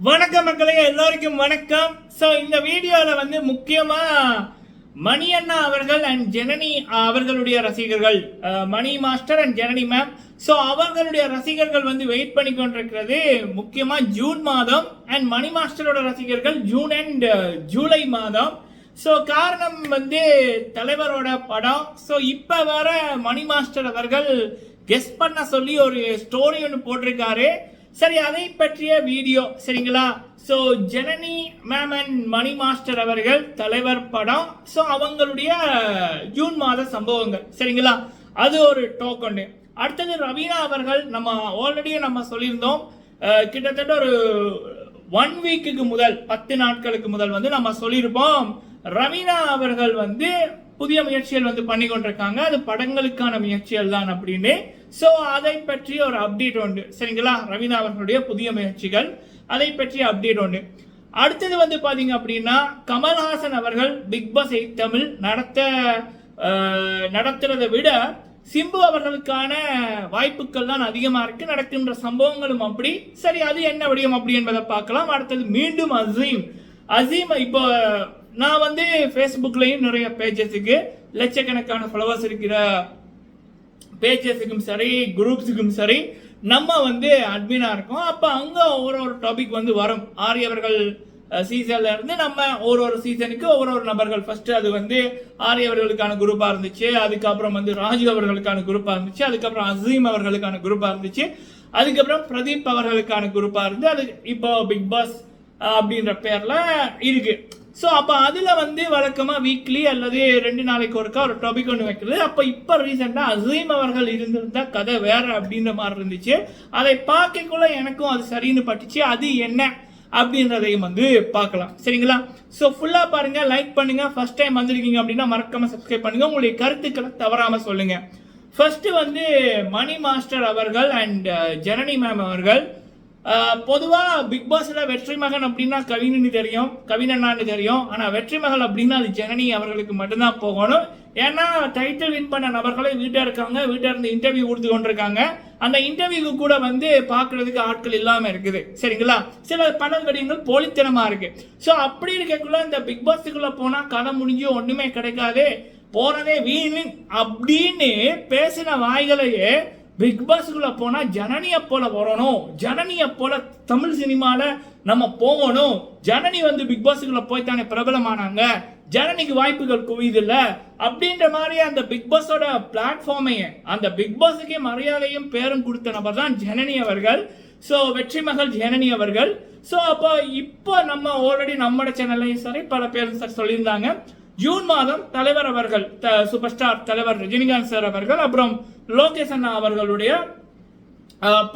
வணக்கம் மக்களே எல்லோருக்கும் வணக்கம். ஸோ இந்த வீடியோவில் வந்து முக்கியமாக மணி அண்ணா அவர்கள் அண்ட் ஜெனனி அவர்களுடைய ரசிகர்கள் Mani master and Janani ma'am so அவர்களுடைய ரசிகர்கள் வந்து வெயிட் பண்ணி கொண்டிருக்கிறது முக்கியமாக ஜூன் மாதம் அண்ட் மணி மாஸ்டரோட ரசிகர்கள் ஜூன் அண்ட் ஜூலை மாதம். ஸோ காரணம் வந்து தலைவரோட படம். ஸோ இப்போ வர மணி மாஸ்டர் அவர்கள் கெஸ் பண்ண சொல்லி ஒரு ஸ்டோரி ஒன்று போட்டிருக்காரு. சரி அதை பற்றிய வீடியோ சரிங்களா? So Janani ma'am and Mani master அவர்கள் தலைவர் படம். ஸோ அவங்களுடைய ஜூன் மாத சம்பவங்கள் சரிங்களா? அது ஒரு டோக்கன் அடுத்தது ரவீனா அவர்கள் நம்ம ஆல்ரெடி நம்ம சொல்லியிருந்தோம். கிட்டத்தட்ட ஒரு ஒன் வீக்குக்கு முதல் பத்து நாட்களுக்கு முதல் வந்து நம்ம சொல்லியிருப்போம். ரவீனா அவர்கள் வந்து புதிய முயற்சிகள் வந்து பண்ணி கொண்டிருக்காங்க அது படங்களுக்கான முயற்சிகள் தான் அப்படின்னு ஸோ அதை பற்றி ஒரு அப்டேட் உண்டு. சரிங்களா? ரவீனா அவர்களுடைய புதிய முயற்சிகள். அதை பற்றி அப்டேட் உண்டு. அடுத்தது வந்து பார்த்தீங்க அப்படின்னா கமல்ஹாசன் அவர்கள் பிக் பாஸ் எயிட் தமிழ் நடத்த நடத்துறதை விட சிம்பு அவர்களுக்கான வாய்ப்புகள் தான் அதிகமாக இருக்கு. நடக்கின்ற சம்பவங்களும் அப்படி. சரி அது என்ன விடயம் அப்படி என்பதை பார்க்கலாம். அடுத்தது மீண்டும் அசீம். அசீம் இப்போ நான் வந்து ஃபேஸ்புக்லேயும் நிறைய பேஜஸுக்கு லட்சக்கணக்கான ஃபாலோவர்ஸ் இருக்கிற பேஜஸுக்கும் சரி குரூப்ஸுக்கும் சரி நம்ம வந்து அட்மினாக இருக்கோம். அப்போ அங்கே ஒரு ஒரு டாபிக் வந்து வரும். ஆரியவர்கள் சீசன்ல இருந்து நம்ம ஒரு ஒரு சீசனுக்கு ஒவ்வொரு ஒரு நபர்கள். ஃபர்ஸ்ட் அது வந்து ஆரியவர்களுக்கான குரூப்பா இருந்துச்சு. அதுக்கப்புறம் வந்து ராஜு அவர்களுக்கான குரூப்பா இருந்துச்சு. அதுக்கப்புறம் அசீம் அவர்களுக்கான குரூப்பா இருந்துச்சு. அதுக்கப்புறம் பிரதீப் அவர்களுக்கான குரூப்பா இருந்து அது இப்போ பிக் பாஸ் அப்படின்ற பேர்ல இருக்கு. ஸோ அப்போ அதில் வந்து வழக்கமாக வீக்லி அல்லது ரெண்டு நாளைக்கு ஒருக்கா ஒரு டாபிக் ஒன்று வைக்கிறது. அப்போ இப்போ ரீசெண்டாக அசீம் அவர்கள் இருந்திருந்தால் கதை வேறு அப்படின்ற மாதிரி இருந்துச்சு. அதை பார்க்கக்குள்ள எனக்கும் அது சரின்னு பட்டுச்சு. அது என்ன அப்படின்றதையும் வந்து பார்க்கலாம். சரிங்களா? ஸோ ஃபுல்லாக பாருங்க லைக் பண்ணுங்க. ஃபர்ஸ்ட் டைம் வந்திருக்கீங்க அப்படின்னா மறக்காம சப்ஸ்கிரைப் பண்ணுங்க. உங்களுடைய கருத்துக்களை தவறாம சொல்லுங்க. ஃபர்ஸ்ட் வந்து மணி மாஸ்டர் அவர்கள் அண்ட் uh, ஜனனி மேம் அவர்கள் பொதுவாக பிக்பாஸில் பிக் வெற்றி மகன் அப்படின்னா கவினு தெரியும் கவினண்ணான்னு தெரியும். ஆனால் வெற்றி மகள் அப்படின்னா அது ஜனனி அவர்களுக்கு மட்டும்தான் போகணும். ஏன்னா டைட்டில் வின் பண்ண நபர்களே வீட்டில் இருக்காங்க வீட்டில் இருந்து இன்டர்வியூ கொடுத்து கொண்டிருக்காங்க. அந்த இன்டர்வியூக்கு கூட வந்து பார்க்குறதுக்கு ஆட்கள் இல்லாமல் இருக்குது. சரிங்களா? சில பல விடயங்கள் போலித்தனமாக இருக்குது ஸோ அப்படி இருக்கக்குள்ள இந்த பிக் பாஸுக்குள்ள போனால் கதை முடிஞ்சு ஒன்றுமே கிடைக்காது. போகிறதே வீண் அப்படின்னு பேசின வாய்களையே பிக் போனால் ஜனனியை போல் வரணும். ஜனனியை போல் தமிழ் சினிமாவில் நம்ம போகணும். ஜனனி வந்து பிக் பாஸ்க்குள்ள போய் தானே பிரபலமானாங்க. ஜனனிக்கு வாய்ப்புகள் குவியுது அப்படின்ற மாதிரி அந்த பிக் பாஸோட பிளாட்ஃபார்மையே அந்த பிக் பாஸுக்கே மரியாதையும் பேரும் கொடுத்த நபர் தான் ஜனனி அவர்கள். ஸோ வெற்றி மகள் ஜனனி அவர்கள். ஸோ அப்போ இப்போ நம்ம ஆல்ரெடி நம்மளோட சேனல்லையும் சரி பல பேரும் சார் சொல்லியிருந்தாங்க. ஜூன் மாதம் தலைவர் அவர்கள் த- சூப்பர் ஸ்டார் தலைவர் ரஜினிகாந்த் சார் அவர்கள் அப்புறம் லோகேஷ் அண்ணா அவர்களுடைய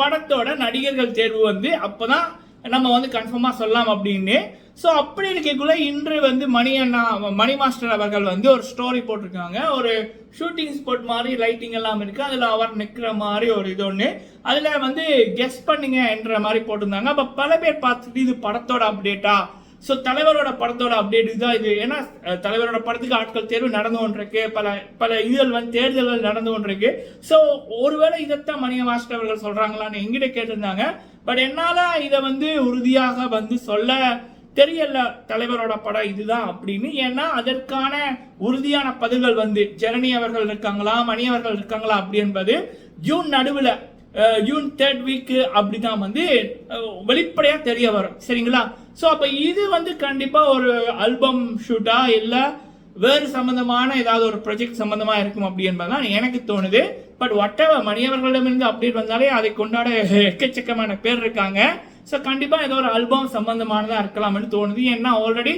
படத்தோட நடிகர்கள் தேர்வு வந்து அப்போதான் நம்ம வந்து கன்ஃபார்மாக சொல்லலாம் அப்படின்னு. ஸோ அப்படி இருக்கக்குள்ள இன்று வந்து மணி அண்ணா மணி மாஸ்டர் அவர்கள் வந்து ஒரு ஸ்டோரி போட்டிருக்காங்க. ஒரு ஷூட்டிங் ஸ்பாட் மாதிரி லைட்டிங் எல்லாம் இருக்குது அதில் அவர் நிற்கிற மாதிரி ஒரு இது ஒன்று அதில் வந்து கெஸ் பண்ணுங்க என்ற மாதிரி போட்டிருந்தாங்க. அப்போ பல பேர் பார்த்துட்டு இது படத்தோட அப்டேட்டா ஸோ தலைவரோட படத்தோட அப்டேட் இதுதான். இது ஏன்னா தலைவரோட படத்துக்கு ஆட்கள் தேர்வு நடந்து கொண்டிருக்கு. பல பல இதுகள் வந்து தேர்தல்கள் நடந்து கொண்டிருக்கு. ஸோ ஒருவேளை இதைத்தான் மணிய மாஸ்டர் அவர்கள் சொல்கிறாங்களான்னு எங்கிட்ட கேட்டிருந்தாங்க. பட் என்னால் இதை வந்து உறுதியாக வந்து சொல்ல தெரியல. தலைவரோட படம் இதுதான் அப்படின்னு. ஏன்னா அதற்கான உறுதியான பதில்கள் வந்து ஜனனி அவர்கள் இருக்காங்களா மணி அவர்கள் இருக்காங்களா அப்படி என்பது ஜூன் நடுவில் ஜூன் தேர்ட் வீக்கு அப்படிதான் வந்து வெளிப்படையாக தெரிய வரும். சரிங்களா? ஸோ அப்போ இது வந்து கண்டிப்பாக ஒரு ஆல்பம் ஷூட்டா இல்லை வேறு சம்மந்தமான ஏதாவது ஒரு ப்ராஜெக்ட் சம்மந்தமாக இருக்கும் அப்படி என்பதுதான் எனக்கு தோணுது. பட் ஒட்டவர் மணியவர்களிடமிருந்து அப்டேட் வந்தாலே அதை கொண்டாட எக்கச்சக்கமான பேர் இருக்காங்க. ஸோ கண்டிப்பாக ஏதோ ஒரு ஆல்பம் சம்மந்தமானதாக இருக்கலாம்னு தோணுது. ஏன்னா ஆல்ரெடி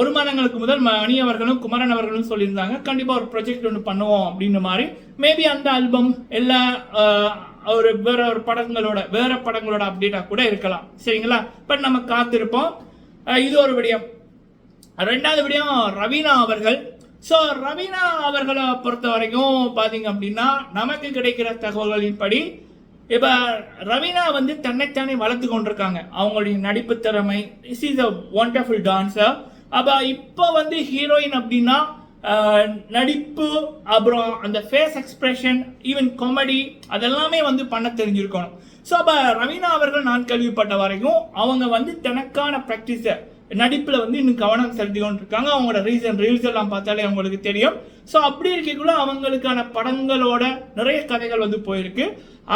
ஒரு மாதங்களுக்கு முதல் மணி அவர்களும் குமரன் அவர்களும் சொல்லியிருந்தாங்க கண்டிப்பாக ஒரு ப்ராஜெக்ட் ஒன்று பண்ணுவோம் அப்படின்னு மாதிரி. மேபி அந்த ஆல்பம் எல்லா ஒரு வேற ஒரு படங்களோட வேற படங்களோட அப்டேட்டாக கூட இருக்கலாம். சரிங்களா? பட் நம்ம காத்திருப்போம். இது ஒரு விடயம். ரெண்டாவது விடயம் ரவீனா அவர்கள். ஸோ ரவீனா அவர்களை பொறுத்த வரைக்கும் பார்த்தீங்க அப்படின்னா நமக்கு கிடைக்கிற தகவல்களின்படி இப்போ ரவீனா வந்து தன்னைத்தானே வளர்த்து கொண்டிருக்காங்க. அவங்களுடைய நடிப்பு திறமை is is a wonderful dancer அப்போ இப்போ வந்து ஹீரோயின் அப்படின்னா நடிப்பு அப்புறம் அந்த ஃபேஸ் எக்ஸ்பிரஷன் ஈவன் காமெடி அதெல்லாமே வந்து பண்ண தெரிஞ்சிருக்கணும். ஸோ அப்போ ரவீனா அவர்கள் நான் கேள்விப்பட்ட வரைக்கும் அவங்க வந்து தனக்கான ப்ராக்டிஸை நடிப்பில் வந்து இன்னும் கவனம் செலுத்தி இருக்காங்க அவங்களோட ரீசன் ரீல்ஸ் எல்லாம் பார்த்தாலே அவங்களுக்கு தெரியும். ஸோ அப்படி இருக்கக்குள்ள அவங்களுக்கான படங்களோட நிறைய கதைகள் வந்து போயிருக்கு.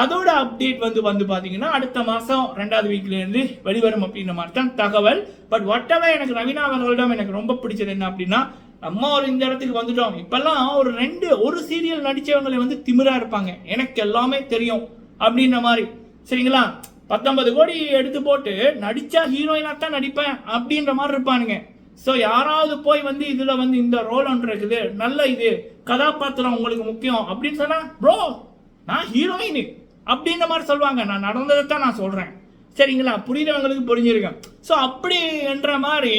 அதோட அப்டேட் வந்து வந்து பார்த்தீங்கன்னா அடுத்த மாதம் ரெண்டாவது வீக்லேருந்து வெளிவரும் அப்படின்ற மாதிரி தான் தகவல். பட் ஒட்டவே எனக்கு ரவீனா அவர்களிடம் எனக்கு ரொம்ப பிடிச்சது என்ன அப்படின்னா நம்ம ஒரு இந்த இடத்துக்கு வந்துட்டோம். இப்பெல்லாம் ஒரு ரெண்டு ஒரு சீரியல் நடித்தவங்களை வந்து திமிரா இருப்பாங்க. எனக்கு எல்லாமே தெரியும் அப்படின்ற மாதிரி. சரிங்களா? பத்தொன்பது கோடி எடுத்து போட்டு நடிச்சா ஹீரோயினாக தான் நடிப்பேன் அப்படின்ற மாதிரி இருப்பானுங்க. ஸோ யாராவது போய் வந்து இதில் வந்து இந்த ரோல் ஒன்று இருக்குது. நல்ல இது. கதாபாத்திரம் உங்களுக்கு முக்கியம் அப்படின்னு சொன்னால் ப்ரோ நான் ஹீரோயின் அப்படின்ற மாதிரி சொல்லுவாங்க. நான் நடந்ததை தான் நான் சொல்கிறேன் சரிங்களா? புரியுறவங்களுக்கு புரிஞ்சிருக்கேன் ஸோ அப்படின்ற மாதிரி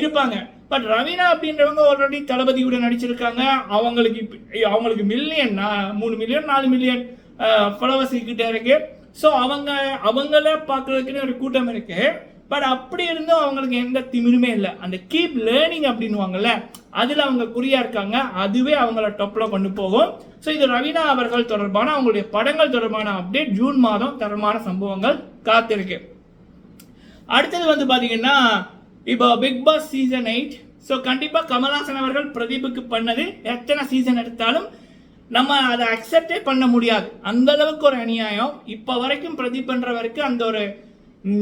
இருப்பாங்க. பட் ரவீனா அப்படின்றவங்க ஆல்ரெடி தளபதி கூட நடிச்சிருக்காங்க. அவங்களுக்கு அவங்களுக்கு மில்லியன் மூணு மில்லியன் நாலு மில்லியன் ஃபாலோவர்ஸ் கிட்ட இருக்கு. ஸோ அவங்க அவங்கள பார்க்கறதுக்குன்னு ஒரு கூட்டம் இருக்கு. பட் அப்படி இருந்தும் அவங்களுக்கு எந்த திமிருமே இல்லை. அந்த கீப் லேர்னிங் அப்படின்னுவாங்கல்ல அதில் அவங்க குறியா இருக்காங்க. அதுவே அவங்கள டொப்பில் கொண்டு போகும். ஸோ இது ரவீனா அவர்கள் தொடர்பான அவங்களுடைய படங்கள் தொடர்பான அப்டேட் ஜூன் மாதம் தரமான சம்பவங்கள் காத்திருக்கு. அடுத்தது வந்து பார்த்தீங்கன்னா இப்போ Bigg Boss season eight so கண்டிப்பாக கமல்ஹாசன் அவர்கள் பிரதீபுக்கு பண்ணது எத்தனை சீசன் எடுத்தாலும் நம்ம அதை அக்செப்டே பண்ண முடியாது. அந்த அளவுக்கு ஒரு அநியாயம். இப்போ வரைக்கும் பிரதீப்ன்றவருக்கு அந்த ஒரு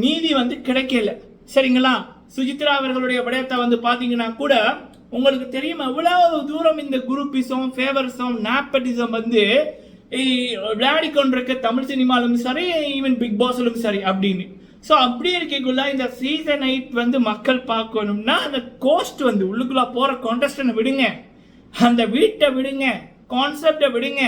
நீதி வந்து கிடைக்கல. சரிங்களா? சுஜித்ரா அவர்களுடைய விடயத்தை வந்து பார்த்தீங்கன்னா கூட உங்களுக்கு தெரியும் எவ்வளவு தூரம் இந்த குரூப்பிசம் ஃபேவரிசம் நாப்பட்டிசம் வந்து விளையாடி கொண்டிருக்க தமிழ் சினிமாலும் சரி ஈவன் பிக் பாஸிலும் சரி அப்படின்னு. ஸோ அப்படி இருக்கக்குள்ள இந்த சீசன் எயிட் வந்து மக்கள் பார்க்கணும்னா அந்த கோஸ்ட் வந்து உள்ளுக்குள்ளே போகிற கான்டெஸ்டனை விடுங்க. அந்த வீட்டை விடுங்க கான்செப்டை விடுங்க.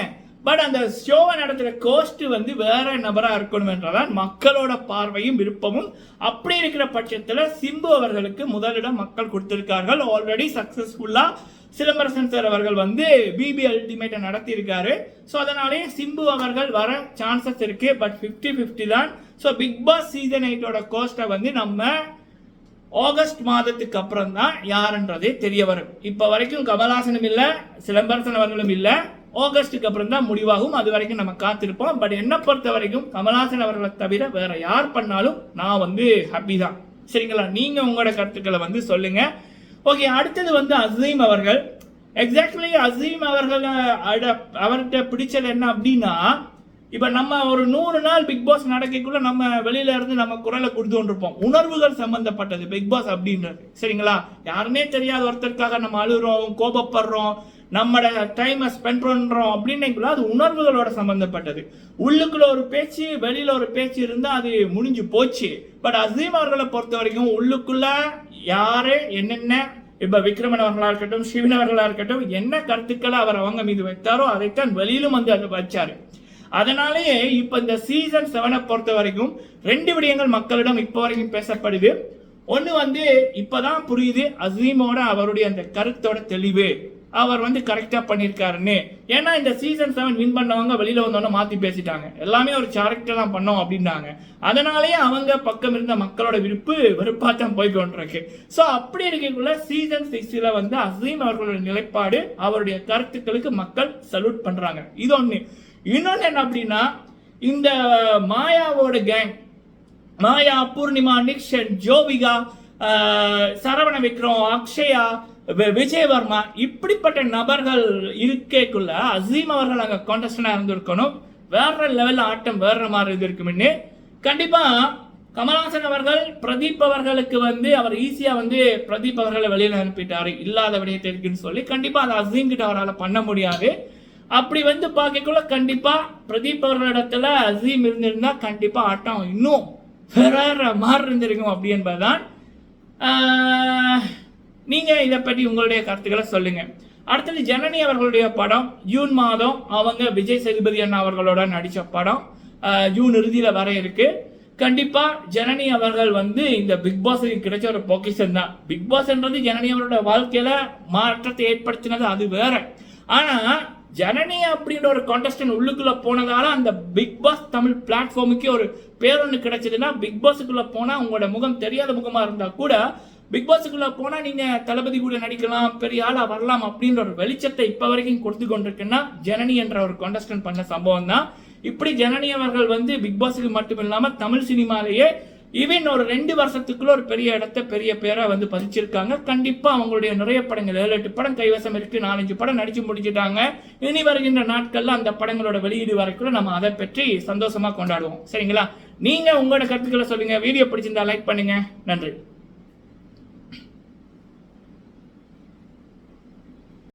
பட் அந்த ஷோவை நடத்துகிற கோஸ்ட் வந்து வேற நபராக இருக்கணும் என்றதான் மக்களோட பார்வையும் விருப்பமும். அப்படி இருக்கிற பட்சத்தில் சிம்பு அவர்களுக்கு முதலிடம் மக்கள் கொடுத்திருக்கார்கள். ஆல்ரெடி சக்ஸஸ்ஃபுல்லாக சிலம்பரசன் சார் அவர்கள் வந்து பிபி அல்டிமேட்டை நடத்தியிருக்காரு. ஸோ அதனாலேயே சிம்பு அவர்கள் வர சான்சஸ் இருக்கு. பட் ஃபிஃப்டி ஃபிஃப்டி தான் ஸோ பிக் பாஸ் சீசன் எயிட்டோட கோஸ்ட்டை வந்து நம்ம ஆகஸ்ட் மாதத்துக்கு அப்புறம் தான் யாருன்றதே தெரிய வரும். இப்போ வரைக்கும் கமல்ஹாசனும் இல்லை சிலம்பரசன் அவர்களும் இல்லை. ஆகஸ்ட்டுக்கு அப்புறம் தான் முடிவாகும். அது வரைக்கும் நம்ம காத்திருப்போம். பட் என்னை பொறுத்த வரைக்கும் கமல்ஹாசன் அவர்களை தவிர வேற யார் பண்ணாலும் நான் வந்து ஹாப்பி தான். சரிங்களா? நீங்கள் உங்களோட கருத்துக்களை வந்து சொல்லுங்கள் ஓகே அடுத்தது வந்து அசீம் அவர்கள். எக்ஸாக்ட்லி அசீம் அவர்கள் அட- அவர்கிட்ட பிடிச்சது என்ன அப்படின்னா இப்போ நம்ம ஒரு நூறு நாள் பிக் பாஸ் நடக்கக்குள்ள நம்ம வெளியில இருந்து நம்ம குரலை கொடுத்து கொண்டிருப்போம். உணர்வுகள் சம்பந்தப்பட்டது பிக் பாஸ் அப்படின்றது. சரிங்களா? யாருமே தெரியாத ஒருத்தருக்காக நம்ம அழுகிறோம் கோபப்படுறோம். நம்மளோட டைமை ஸ்பெண்ட் பண்ணுறோம் அப்படின்னுக்குள்ள அது உணர்வுகளோட சம்மந்தப்பட்டது உள்ளுக்குள்ள ஒரு பேச்சு வெளியில் ஒரு பேச்சு இருந்தால் அது முடிஞ்சு போச்சு. பட் அசீம் அவர்களை பொறுத்த வரைக்கும் உள்ளுக்குள்ள யாரு என்னென்ன இப்போ விக்ரமன் அவர்களாக இருக்கட்டும் சிவன் அவர்களாக இருக்கட்டும் என்ன கருத்துக்களை அவர் அவங்க மீது வைத்தாரோ அதைத்தான் வெளியிலும் வந்து அது வச்சார். அதனாலேயே இப்போ இந்த சீசன் செவனை பொறுத்த வரைக்கும் ரெண்டு விடயங்கள் மக்களிடம் இப்போ வரைக்கும் பேசப்படுது. ஒன்று வந்து இப்போதான் புரியுது அசீமோட அவருடைய அந்த கருத்தோட தெளிவு. அவர் வந்து கரெக்டாக பண்ணியிருக்காருன்னு ஏன்னா இந்த சீசன் செவன் வின் பண்ணவங்க வெளியில் வந்தோன்னே மாற்றி பேசிட்டாங்க. எல்லாமே ஒரு சேரக்டர் தான் பண்ணோம் அப்படின்னாங்க. அதனாலேயே அவங்க பக்கம் இருந்த மக்களோட விருப்பு வெறுப்பாத்தான் போய் கொண்டிருக்கு. ஸோ அப்படி இருக்கக்குள்ள சீசன் சிக்ஸில் வந்து அசீம் அவர்களுடைய நிலைப்பாடு அவருடைய கருத்துக்களுக்கு மக்கள் சல்யூட் பண்ணுறாங்க இது ஒன்று இன்னொன்று என்ன அப்படின்னா இந்த மாயாவோட கேங் மாயா பூர்ணிமா நிக்ஷன் ஜோவிகா சரவண விக்ரம் அக்ஷயா விஜயவர்மா இப்படிப்பட்ட நபர்கள் இருக்கேக்குள்ள அசீம் அவர்கள் அங்கே கான்டஸ்டனாக இருந்திருக்கணும். வேற லெவலில் ஆட்டம் வேற மாதிரி இருந்திருக்கும்னு. கண்டிப்பாக கமல்ஹாசன் அவர்கள் பிரதீப் அவர்களுக்கு வந்து அவர் ஈஸியாக வந்து பிரதீப் அவர்களை வெளியில் அனுப்பிட்டார். இல்லாத விடயத்தை இருக்குன்னு சொல்லி கண்டிப்பாக அதை அசீம் கிட்ட அவரால் பண்ண முடியாது. அப்படி வந்து பார்க்கக்குள்ள கண்டிப்பாக பிரதீப் அவர்களிடத்துல அசீம் இருந்திருந்தா கண்டிப்பாக ஆட்டம் இன்னும் வேற மாதிரி இருந்திருக்கும் அப்படி என்பதுதான். நீங்கள் இதை பற்றி உங்களுடைய கருத்துக்களை சொல்லுங்கள் அடுத்தது ஜனனி அவர்களுடைய படம் ஜூன் மாதம் அவங்க விஜய் சேதுபதி அண்ணா அவர்களோட நடித்த படம் ஜூன் இறுதியில் வர இருக்கு. கண்டிப்பாக ஜனனி அவர்கள் வந்து இந்த பிக் பாஸுக்கு கிடைச்ச ஒரு பொக்கிஷன் தான். பிக் பாஸ்ன்றது ஜனனி அவரோட வாழ்க்கையில் மாற்றத்தை ஏற்படுத்தினது அது வேற. ஆனால் ஜனனி அப்படின்ற ஒரு கான்டெஸ்டன் உள்ளுக்குள்ளே போனதால அந்த பிக் பாஸ் தமிழ் பிளாட்ஃபார்முக்கே ஒரு பேரொன்று கிடைச்சதுன்னா பிக் பாஸுக்குள்ளே போனால் உங்களோட முகம் தெரியாத முகமாக இருந்தால் கூட பிக் பாஸுக்குள்ளே போனால் நீங்கள் தளபதி கூட நடிக்கலாம் பெரிய ஆளாக வரலாம் அப்படின்ற ஒரு வெளிச்சத்தை இப்போ வரைக்கும் கொடுத்து கொண்டிருக்குன்னா ஜனனி என்ற ஒரு கான்டெஸ்டன் பண்ண சம்பவம் தான். இப்படி ஜனனி அவர்கள் வந்து பிக் பாஸுக்கு மட்டும் இல்லாமல் தமிழ் சினிமாலேயே ஈவன் ஒரு ரெண்டு வருஷத்துக்குள்ள ஒரு பெரிய இடத்த பெரிய பேரை வந்து பதிச்சிருக்காங்க. கண்டிப்பாக அவங்களுடைய நிறைய படங்கள் ஏழு எட்டு படம் கைவசம் இருக்கு நாலஞ்சு படம் நடிச்சு முடிச்சுட்டாங்க. இனி வருகின்ற நாட்களில் அந்த படங்களோட வெளியீடு வரைக்கும் நம்ம அதை பற்றி சந்தோஷமாக கொண்டாடுவோம். சரிங்களா? நீங்கள் உங்களோட கருத்துக்களை சொல்லுங்கள் வீடியோ பிடிச்சிருந்தா லைக் பண்ணுங்கள் நன்றி.